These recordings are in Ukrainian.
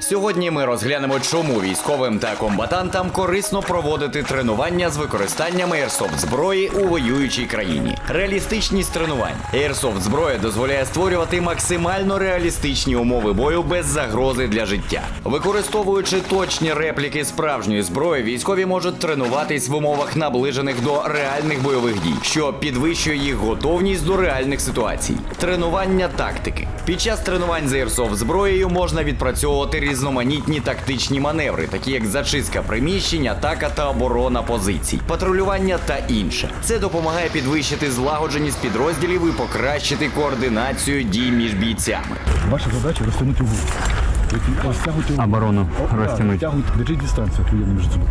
Сьогодні ми розглянемо, чому військовим та комбатантам корисно проводити тренування з використанням airsoft зброї у воюючій країні. Реалістичність тренувань. Airsoft зброя дозволяє створювати максимально реалістичні умови бою без загрози для життя. Використовуючи точні репліки справжньої зброї, військові можуть тренуватись в умовах наближених до реальних бойових дій, що підвищує їх готовність до реальних ситуацій. Тренування тактики. Під час тренувань з Airsoft зброєю можна відпрацьовувати різноманітні тактичні маневри, такі як зачистка приміщень, атака та оборона позицій, патрулювання та інше. Це допомагає підвищити злагодженість підрозділів і покращити координацію дій між бійцями. Ваша задача розтягнути угол. Розтягуйте. Оборону розтягнути. Держіть дистанцію відповідно між собою.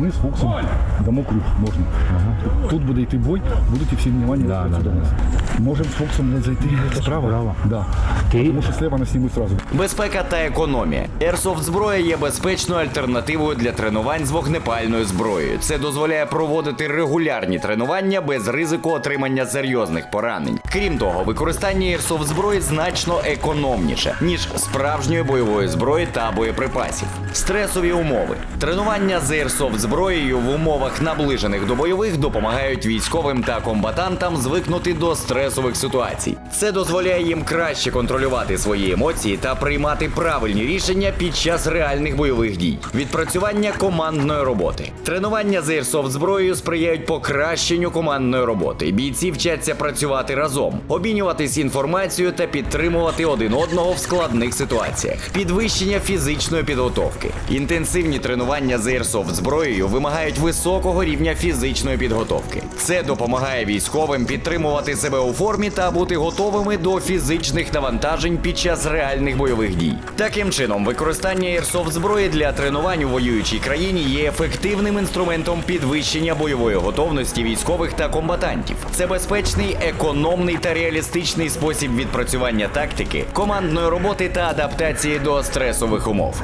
Ми з Фоксом дамо круг, можна. Тут буде йти бой, будуть і всі внимання Да, да, да, до нас. Можемо з Фоксом не зайти справа. Справа? Да. Ти- Тому що слева нас знімуть зразу. Безпека та економія. Airsoft зброя є безпечною альтернативою для тренувань з вогнепальною зброєю. Це дозволяє проводити регулярні тренування без ризику отримання серйозних поранень. Крім того, використання Airsoft зброї значно економніше ніж справжньої бойової зброї та боєприпасів. Стресові умови. Тренування з Airsoft зброєю в умовах наближених до бойових допомагають військовим та комбатантам звикнути до стресових ситуацій. Це дозволяє їм краще контролювати свої емоції та приймати правильні рішення під час реальних бойових дій. Відпрацювання командної роботи. Тренування з Airsoft зброєю сприяють покращенню командної роботи. Бійці вчаться працювати разом, обмінюватись інформацією та підтримувати один одного в складних ситуаціях. Підвищення фізичної підготовки. Інтенсивні тренування з Airsoft зброєю вимагають високого рівня фізичної підготовки. Це допомагає військовим підтримувати себе у формі та бути готовими до фізичних навантажень під час реальних бойових дій. Таким чином, використання Airsoft зброї для тренувань у воюючій країні є ефективним інструментом підвищення бойової готовності військових та комбатантів. Це безпечний, економний та реалістичний спосіб відпрацювання тактики, командної роботи та адаптації до стресових умов.